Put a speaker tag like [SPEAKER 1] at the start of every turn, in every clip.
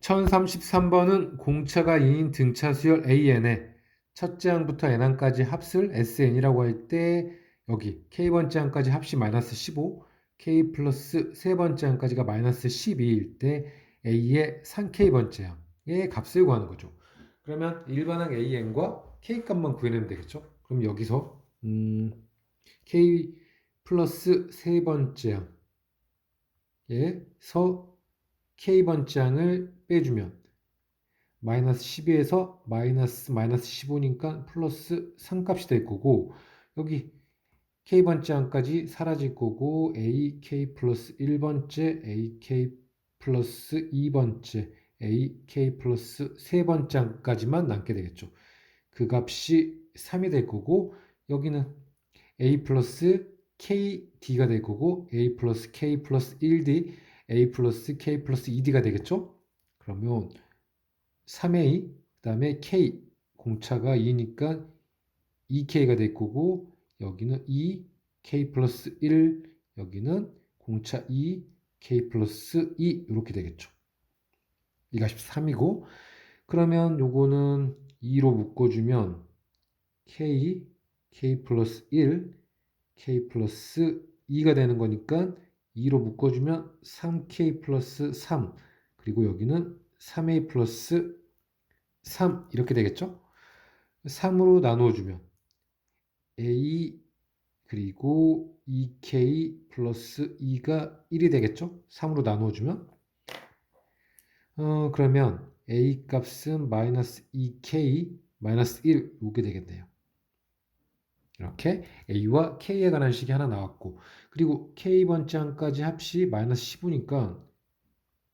[SPEAKER 1] 1033번은 공차가 2인 등차 수열 AN에 첫째 항부터 n항까지 합을 SN이라고 할 때 여기 K번째 항까지 합이 마이너스 15, K 플러스 세 번째 항까지가 마이너스 12일 때 A의 3K번째 항의 값을 구하는 거죠. 그러면 일반항 AN과 K 값만 구해내면 되겠죠. 그럼 여기서 음, K 플러스 세 번째 항에서 K번째 항을 빼주면 마이너스 12에서 마이너스 마이너스 15니까 플러스 3값이 될 거고 여기 K번째 항까지 사라질 거고 AK 플러스 1번째 AK 플러스 2번째 AK 플러스 세 번째 항까지만 남게 되겠죠. 그 값이 3이 될 거고 여기는 A 플러스 KD가 될 거고 A 플러스 K 플러스 1D A 플러스 K 플러스 2D가 되겠죠? 그러면 3A 그 다음에 K 공차가 2니까 2K가 될 거고 여기는 2 K 플러스 1 여기는 공차 2 K 플러스 2 이렇게 되겠죠. 이 값이 3이고 그러면 요거는 2로 묶어주면 K K 플러스 1 K 플러스 2가 되는 거니까 2로 묶어주면 3K 플러스 3 그리고 여기는 3A 플러스 3 이렇게 되겠죠? 3으로 나누어주면 A 그리고 2K 플러스 2가 1이 되겠죠? 3으로 나누어주면 어, 그러면 A 값은 마이너스 2K 마이너스 1 이게 되겠네요. 이렇게 A와 K에 관한 식이 하나 나왔고 그리고 K번째 항까지 합시 마이너스 15니까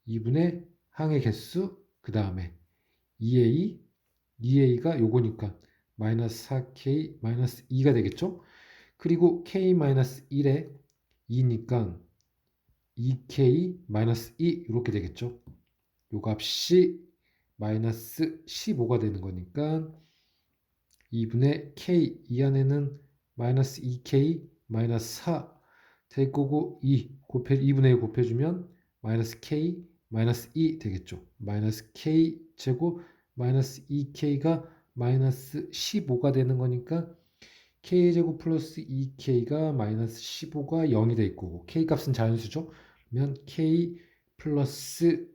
[SPEAKER 1] 2분의 항의 개수 그 다음에 2A 2A가 요거니까 마이너스 4K 마이너스 2가 되겠죠? 그리고 K 마이너스 1에 2니까 2K 마이너스 2 이렇게 되겠죠? 요 값이 마이너스 15가 되는 거니까 2분의 k 이 안에는 마이너스 2k 마이너스 4 될 거고 2 곱해 2분의 1 곱해주면 마이너스 k 마이너스 2 되겠죠. 마이너스 k 제곱 마이너스 2k가 마이너스 15가 되는 거니까 k 제곱 플러스 2k가 마이너스 15가 0이 될 거고 k 값은 자연수죠. 그러면 k 플러스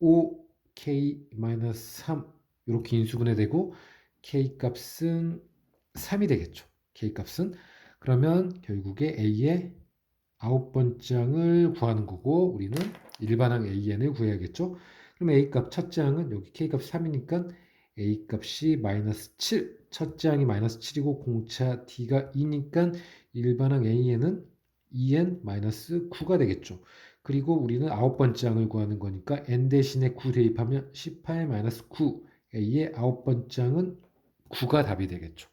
[SPEAKER 1] 5k 마이너스 3 이렇게 인수분해 되고 k 값은 3이 되겠죠. k 값은 그러면 결국에 a의 아홉 번째 항을 구하는 거고 우리는 일반항 an을 구해야겠죠. 그럼 a 값 첫째 항은 여기 k 값 3이니까 a 값이 마이너스 7 첫째 항이 마이너스 7이고 공차 d가 2니까 일반항 an은 2n 마이너스 9가 되겠죠. 그리고 우리는 아홉 번째 항을 구하는 거니까 n 대신에 9 대입하면 18 마이너스 9 a의 아홉 번째 항은 9가 답이 되겠죠.